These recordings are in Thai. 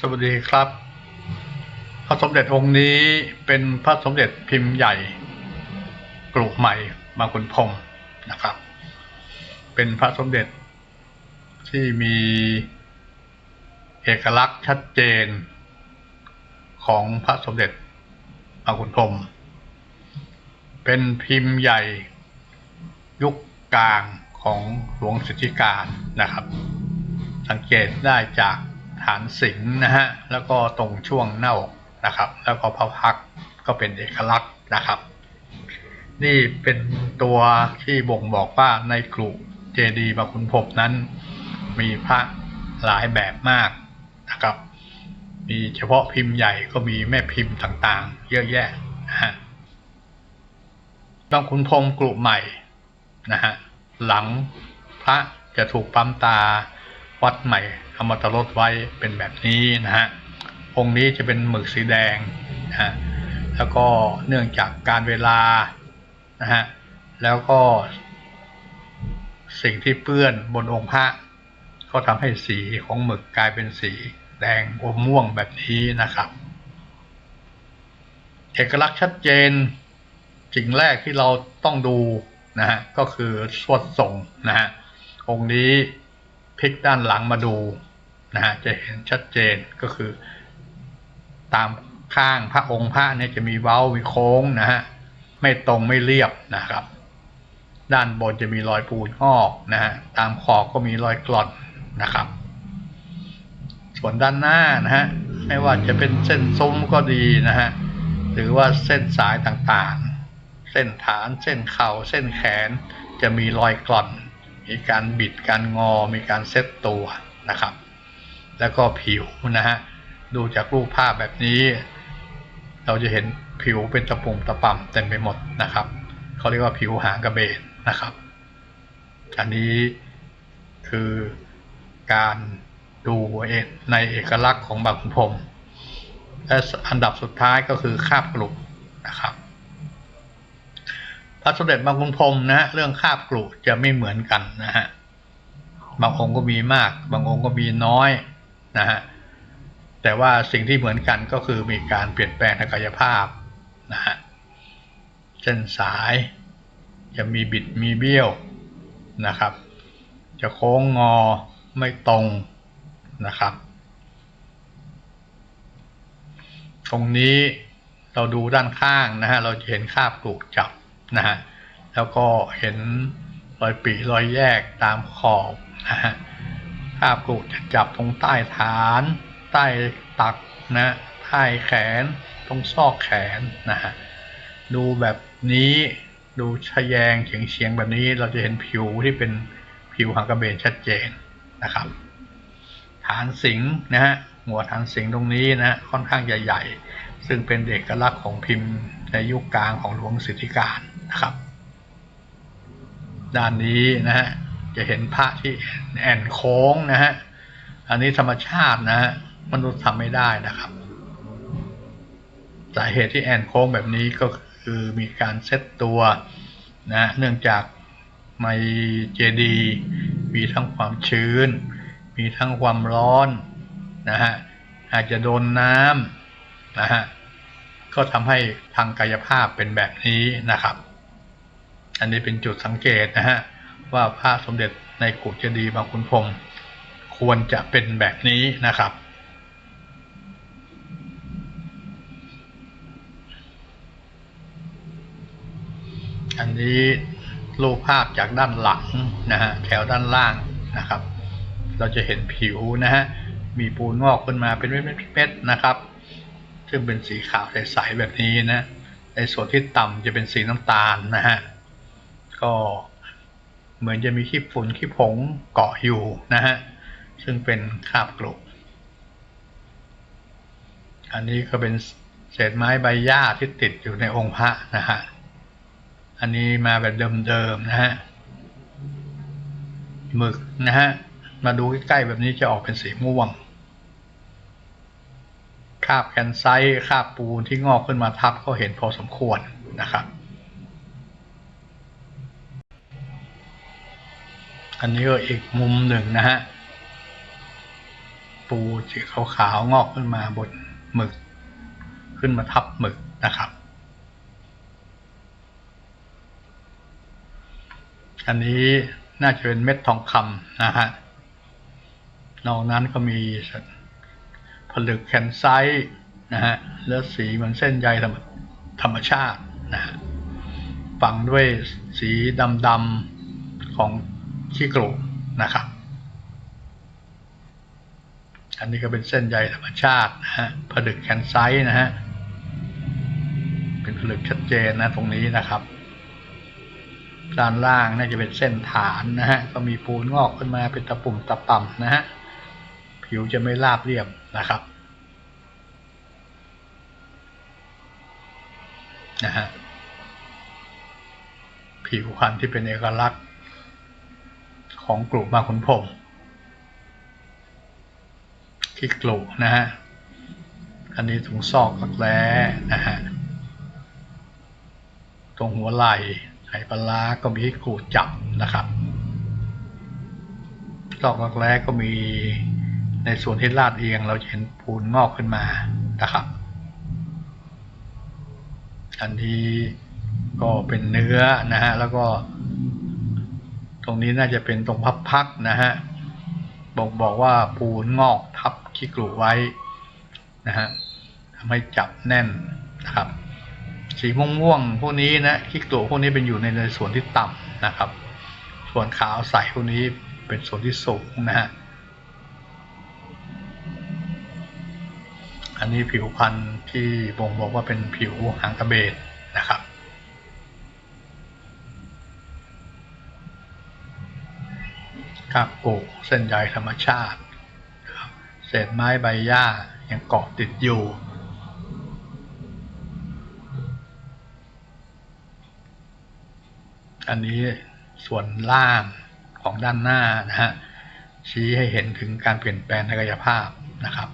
สวัสดีครับ พระสมเด็จองค์นี้เป็นพระสมเด็จพิมพ์ใหญ่กรุใหม่บางขุนพรมนะครับ เป็นพระสมเด็จที่มีเอกลักษณ์ชัดเจน ของพระสมเด็จบางขุนพรมเป็นพิมพ์ใหญ่ยุคกลางของหลวงสิทธิการนะครับ สังเกตได้จาก ฐานสิงห์นะฮะแล้วก็ตรงช่วงเน่านะครับ แล้วก็พระพักก็เป็นเอกลักษณ์นะครับ นี่เป็นตัวที่บ่งบอกว่าในกรุเจดีย์บางขุนพรหมนั้น มีพระหลายแบบมากนะครับ มีเฉพาะพิมพ์ใหญ่ก็มีแม่พิมพ์ต่างๆ เยอะแยะนะฮะบางขุนพรหมกรุใหม่นะฮะหลังพระจะถูกปั๊มตาวัดใหม่ อมตะรดไว้เป็นแบบนี้นะฮะองค์นี้จะเป็นหมึกสีแดงนะฮะแล้วก็เนื่องจากการเวลานะฮะแล้วก็ สิ่งที่เปื้อนบนองค์พระก็ทำให้สีของหมึกกลายเป็นสีแดงอมม่วงแบบนี้นะครับเอกลักษณ์ชัดเจนสิ่งแรกที่เราต้องดูนะฮะก็คือสวดทรงนะฮะองค์นี้พลิกด้านหลังมาดู นะฮะจะเห็นชัดเจนก็คือ ตามข้างพระองค์พระเนี่ยจะมีเว้ามีโค้งนะฮะไม่ตรงไม่เรียบนะครับ ด้านบนจะมีรอยปูนงอกนะฮะตามขอบก็มีรอยกร่อนนะครับ ส่วนด้านหน้านะฮะไม่ว่าจะเป็นเส้นซุ้มก็ดีนะฮะหรือว่าเส้นสายต่างๆ เส้นฐานเส้นเข่าเส้นแขนจะมีรอยกร่อน มีการบิดการงอมีการเซตตัวนะครับ แล้วก็ผิวนะฮะดูจากรูปภาพแบบนี้ เราจะเห็นผิวเป็นตะปุ่มตะป่ำเต็มไปหมดนะครับเขาเรียกว่าผิวหางกระเบนนะครับ อันนี้คือการดูในเอกลักษณ์ของบางขุนพรมและอันดับสุดท้ายก็คือคาบกลุ่นะครับพระสมเด็จบางขุนพรมนะฮะเรื่องคาบกลุจะไม่เหมือนกันนะฮะบางองค์ก็มีมาก บางองค์ก็มีน้อย นะฮะแต่ว่าสิ่งที่เหมือนกันก็คือมีการเปลี่ยนแปลงทางกายภาพนะฮะเส้นสายจะมีบิดมีเบี้ยวนะครับ จะโค้งงอไม่ตรงนะครับ ตรงนี้เราดูด้านข้างนะฮะเราจะเห็นคาบกลุจับนะฮะแล้วก็เห็นรอยปีรอยแยกตามขอบนะฮะ คาบกลุจะจับตรงใต้ฐาน ใต้ตักนะใต้แขน ตรงซอกแขนนะฮะดูแบบนี้ดูชะแยงเฉียงเฉียงๆแบบนี้เราจะเห็นผิวที่เป็นผิวหางกระเบนชัดเจนนะครับ ฐานสิงห์นะฮะหัวฐานสิงห์ตรงนี้นะฮะค่อนข้างใหญ่ ๆ ซึ่งเป็นเอกลักษณ์ของพิมพ์ในยุคกลางของหลวงสิทธิการนะครับ ด้านนี้นะฮะ จะเห็นพระที่แอนโค้งนะฮะ อันนี้ธรรมชาตินะฮะมนุษย์ทำไม่ได้นะครับ สาเหตุที่แอนโค้งแบบนี้ก็คือมีการเซตตัวนะเนื่องจากในเจดีมีทั้งความชื้น มีทั้งความร้อนนะฮะอาจจะโดนน้ำนะฮะก็ทำให้ทางกายภาพเป็นแบบนี้นะครับ อันนี้เป็นจุดสังเกตนะฮะ ว่าพระสมเด็จในกุเจดีบางขุนพรมควรจะเป็นแบบนี้นะครับ อันนี้รูปภาพจากด้านหลังนะฮะแถวด้านล่างนะครับ เราจะเห็นผิวนะฮะมีปูนงอกขึ้นมาเป็นเม็ดๆนะครับ ซึ่งเป็นสีขาวใสๆแบบนี้นะในส่วนที่ต่ำจะเป็นสีน้ำตาลนะฮะก็ เหมือนจะมีขี้ฝุ่นขี้ผงเกาะอยู่นะฮะ ซึ่งเป็นคราบกรุอันนี้ก็เป็นเศษไม้ใบหญ้าที่ติดอยู่ในองค์พระนะฮะ อันนี้มาแบบเดิมๆนะฮะ หมึกนะฮะ มาดูใกล้ๆแบบนี้จะออกเป็นสีม่วง คาบแคนไซคาบปูนที่งอกขึ้นมาทับก็เห็นพอสมควรนะครับ อันนี้ก็อีกมุมหนึ่งนะฮะ ปูสีขาวๆงอกขึ้นมาบนหมึก ขึ้นมาทับหมึกนะครับ อันนี้น่าจะเป็นเม็ดทองคำนะฮะ นอกนั้นก็มีผลึกแคนไซต์นะฮะแล้วสีเหมันเส้นใยธรรมธรรมชาตินะฮะฝังด้วยสีดำๆของ ขี้กรูนะครับ อันนี้ก็เป็นเส้นใยธรรมชาตินะฮะผลึกแคนไซต์นะฮะ เป็นผลึกชัดเจนนะตรงนี้นะครับ ด้านล่างน่าจะเป็นเส้นฐานนะฮะ ก็มีปูนงอกขึ้นมาเป็นตะปุ่มตะป่ำนะฮะ ผิวจะไม่ราบเรียบนะครับนะฮะผิวพรรณที่เป็นเอกลักษณ์ ของกลุ่มมาขุนพรมที่กลุ่มนะฮะ อันนี้ตรงซอกกักแร้นะฮะ ตรงหัวไหล่ไหปลาร้าก็มีให้ขูจับนะครับซอกกักแร้ก็มีในส่วนที่ลาดเอียงเราจะเห็นปูนงอกขึ้นมานะครับ อันนี้ก็เป็นเนื้อนะฮะ แล้วก็ ตรงนี้น่าจะเป็นตรงพับพักนะฮะบอกบอกว่าปูนงอกทับขี้กลูไว้นะฮะทำให้จับแน่นนะครับ สีม่วงๆพวกนี้นะขี้กลูพวกนี้เป็นอยู่ในในส่วนที่ต่ำนะครับ ส่วนขาวใสพวกนี้เป็นส่วนที่สูงนะฮะอันนี้ผิวพันธุ์ที่บ่งบอกว่าเป็นผิวหางกระเบนนะครับาบโกกเส้นใยธรรมชาติเศษไม้ใบหญ้ายังเกาะติดอยู่ อันนี้ส่วนล่างของด้านหน้านะฮะชี้ให้เห็นถึงการเปลี่ยนแปลงทางกายภาพนะครับ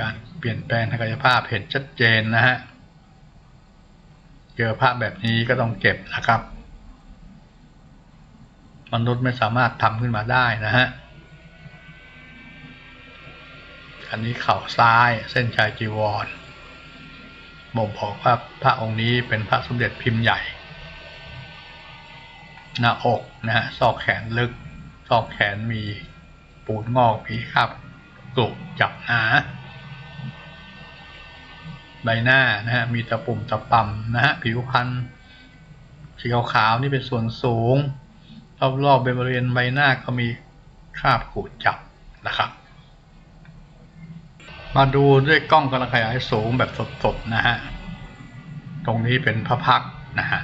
การเปลี่ยนแปลงทางกายภาพเห็นชัดเจนนะฮะ เจอภาพแบบนี้ก็ต้องเก็บนะครับ มนุษย์ไม่สามารถทำขึ้นมาได้นะฮะ อันนี้เข่าซ้ายเส้นชายจีวรบ่งบอกว่าพระองค์นี้เป็นพระสมเด็จพิมพ์ใหญ่ หน้าอกนะฮะซอกแขนลึก ซอกแขนมีปูนงอกมีคราบกรุกจับหนา ใบหน้านะฮะมีตะปุ่มตะป่ำนะฮะผิวพรรณสีขาวๆนี่เป็นส่วนสูงรอบๆบริเวณใบหน้าก็มีคราบขูดจับนะครับ มาดูด้วยกล้องกระขยายสูงแบบสดๆนะฮะตรงนี้เป็นพระพักนะฮะ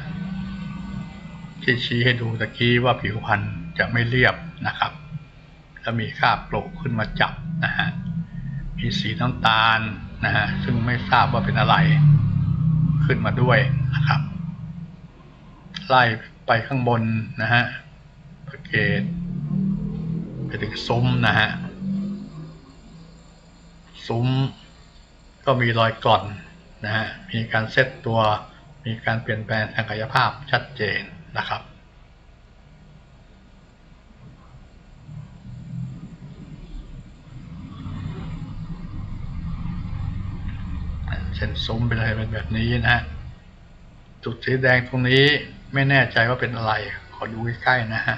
ที่ชี้ให้ดูตะกี้ว่าผิวพรรณจะไม่เรียบนะครับแล้วมีคราบโปรกขึ้นมาจับนะฮะมีสีน้ำตาล นะฮะซึ่งไม่ทราบว่าเป็นอะไร ขึ้นมาด้วยนะครับ ไล่ไปข้างบนนะฮะประเกตไปถึงซุ้มนะฮะซุ้มก็มีรอยกร่อนนะฮะมีการเซตตัว มีการเปลี่ยนแปลงทางกายภาพชัดเจนนะครับ เส้นซุ้มเป็นอะไรเป็นแบบนี้นะฮะจุดสีแดงตรงนี้ไม่แน่ใจว่าเป็นอะไร ขอดูใกล้ๆนะฮะ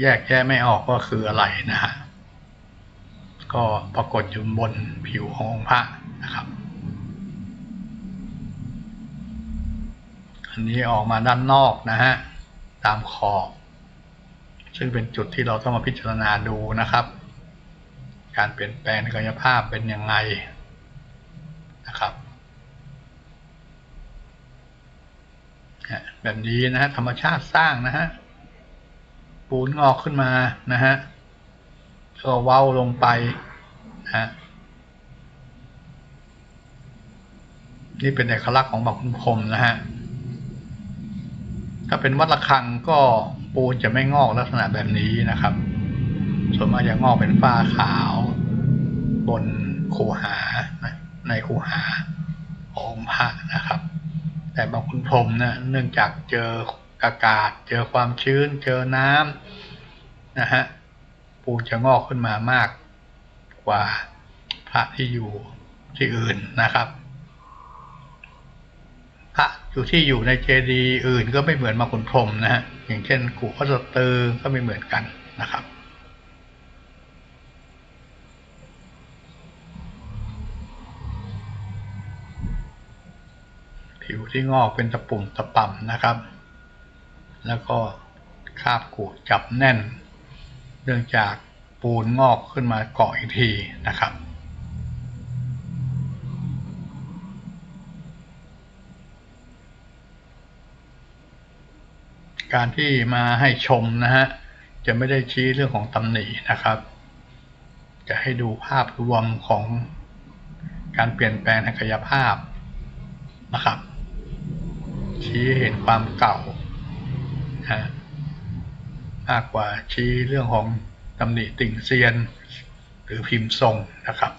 แยกแยะไม่ออกว่าคืออะไรนะฮะ ก็ปรากฏอยู่บนผิวของพระนะครับ อันนี้ออกมาด้านนอกนะฮะตามขอบซึ่งเป็นจุดที่เราต้องมาพิจารณาดูนะครับ การเปลี่ยนแปลงในกายภาพเป็นยังไงนะครับแบบนี้นะฮะธรรมชาติสร้างนะฮะปูนงอกขึ้นมานะฮะก็เว้าลงไปนะฮะนี่เป็นเอกลักษณ์ของบักคุณพรหมนะฮะ ถ้าเป็นวัดระฆังก็ปูนจะไม่งอกลักษณะแบบนี้นะครับ ส่วนมากจะงอกเป็นฝ้าขาว บนคูหาในคูหาขององค์พระนะครับ แต่บางคุณพรมนะเนื่องจากเจออากาศ เจอความชื้น เจอน้ำนะฮะปูนจะงอกขึ้นมามากกว่าพระที่อยู่ที่อื่นนะครับ อยู่ที่อยู่ในเจดีย์อื่นก็ไม่เหมือนมาคุณพรมนะฮะอย่างเช่นกูพระสตือก็ไม่เหมือนกันนะครับ ผิวที่งอกเป็นตะปุ่มตะป่ำนะครับ แล้วก็คาบกูจับแน่น เนื่องจากปูนงอกขึ้นมาเกาะอีกทีนะครับ การที่มาให้ชมนะฮะจะไม่ได้ชี้เรื่องของตำหนินะครับ จะให้ดูภาพรวมของการเปลี่ยนแปลงทางกายภาพนะครับ ชี้เห็นความเก่านะฮะมากกว่าชี้เรื่องของตำหนิติ่งเซียน หรือพิมพ์ทรงนะครับ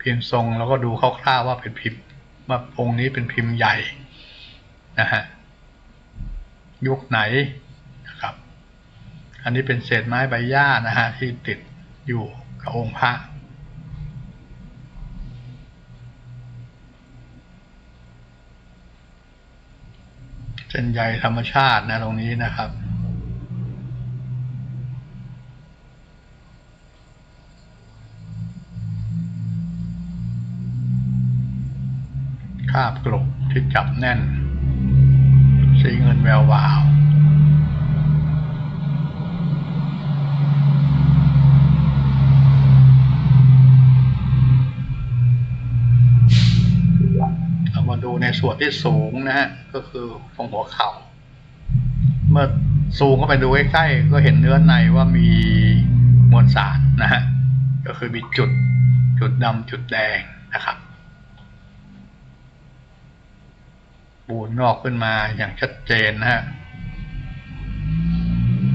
พิมพ์ทรงเราก็ดูคร่าวๆว่าเป็นพิมพ์ว่าองค์นี้เป็นพิมพ์ใหญ่นะฮะ ยุคไหนนะครับ อันนี้เป็นเศษไม้ใบหญ้านะฮะที่ติดอยู่กับองค์พระเส้นใยธรรมชาตินะตรงนี้นะครับคาบกลบที่จับแน่น สีเงินแวววาวเรามาดูในส่วนที่สูงนะฮะ ก็คือตรงหัวเข่า เมื่อซูมเข้าไปดูใกล้ๆก็เห็นเนื้อในว่ามีมวลสารนะฮะ ก็คือมีจุดจุดดำจุดแดงนะครับ ปูนงอกขึ้นมาอย่างชัดเจนนะฮะ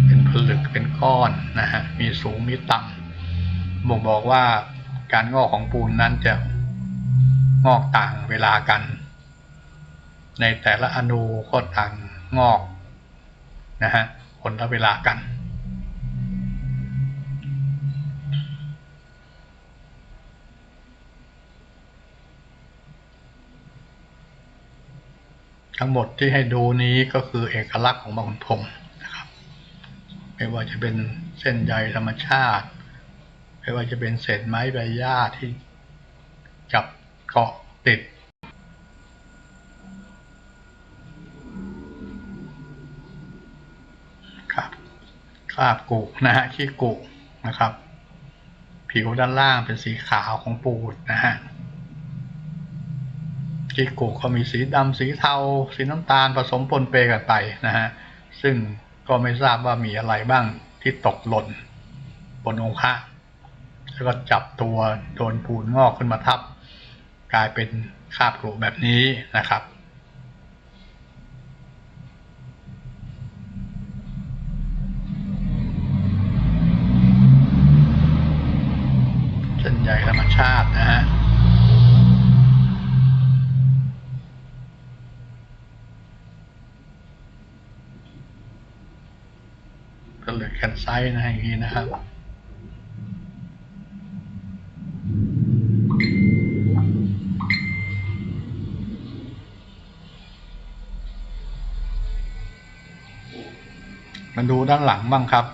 เป็นผลึกเป็นก้อนนะฮะ มีสูงมีต่ำบ่งบอกว่าการงอกของปูนนั้นจะงอกต่างเวลากัน ในแต่ละอนูก็ต่างงอกนะฮะคนละเวลากัน ทั้งหมดที่ให้ดูนี้ก็คือเอกลักษณ์ของบางขุนพรมนะครับ ไม่ว่าจะเป็นเส้นใยธรรมชาติ ไม่ว่าจะเป็นเศษไม้ใบหญ้าที่จับเกาะติด ครับคราบกุนะฮะขี้กุนะครับ ผิวด้านล่างเป็นสีขาวของปูนนะฮะ จิกุก็มีสีดำสีเทา สีน้ำตาลผสมปนเปกันไปนะฮะซึ่งก็ไม่ทราบว่ามีอะไรบ้างที่ตกหล่นบนองค์พระแล้วก็จับตัวโดนปูนงอกขึ้นมาทับ กลายเป็นคาบกรุแบบนี้นะครับเส้นใยธรรมชาตินะฮะ ก็เหลือ แคนไซต์นะอย่างนี้นะครับมาดูด้านหลังบ้างครับ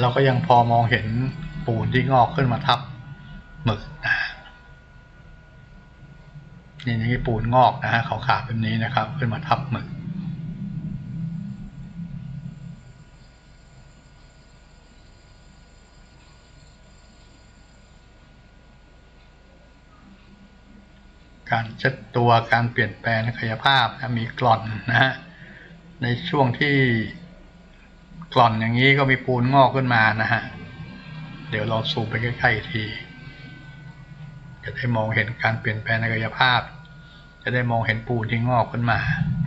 เราก็ยังพอมองเห็นปูนที่งอกขึ้นมาทับหมึก นี่นี่ปูนงอกนะฮะขาวๆแบบนี้นะครับ ขึ้นมาทับหมึกการเช็ดตัวการเปลี่ยนแปลงกายภาพมีกร่อนนะฮะในช่วงที่กร่อนอย่างนี้ก็มีปูนงอกขึ้นมานะฮะ เดี๋ยวลองซูมไปใกล้ๆอีกที จะได้มองเห็นการเปลี่ยนแปลงในกายภาพ จะได้มองเห็นปูนที่งอกขึ้นมา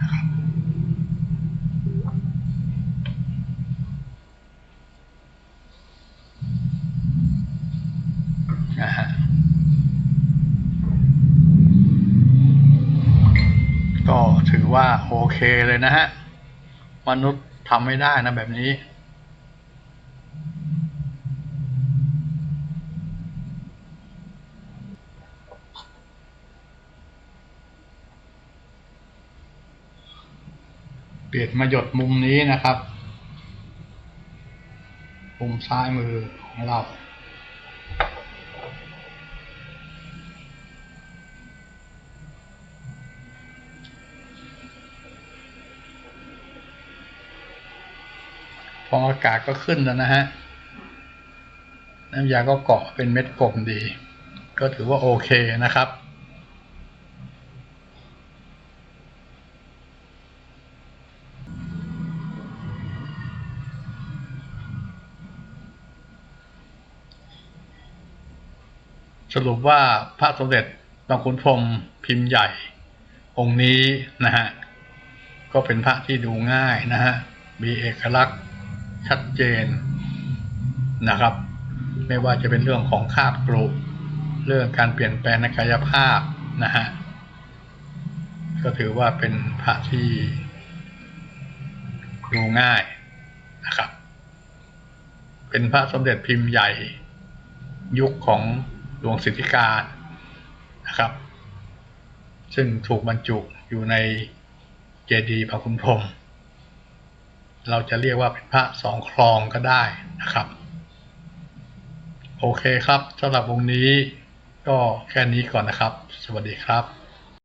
นะครับนะฮะก็ถือว่าโอเคเลยนะฮะ มนุษย์ทำไม่ได้นะแบบนี้ เปลี่ยนมาหยดมุมนี้นะครับ มุมซ้ายมือของเราฟออากาศก็ขึ้นแล้วนะฮะ น้ำยาก็เกาะเป็นเม็ดกลมดี ก็ถือว่าโอเคนะครับ สรุปว่าพระสมเด็จบางขุนพรมพิมพ์ใหญ่ องค์นี้นะฮะก็เป็นพระที่ดูง่ายนะฮะมีเอกลักษณ์ชัดเจนนะครับ ไม่ว่าจะเป็นเรื่องของคาบกรุเรื่องการเปลี่ยนแปลงในกายภาพนะฮะก็ถือว่าเป็นพระที่ดูง่ายนะครับ เป็นพระสมเด็จพิมพ์ใหญ่ยุคของ หลวงสิทธิการนะครับ ซึ่งถูกบรรจุอยู่ในเจดีย์พระคุณพรมเราจะเรียกว่าเป็นพระสองคลองก็ได้นะครับ โอเคครับสำหรับวงนี้ก็แค่นี้ก่อนนะครับ สวัสดีครับ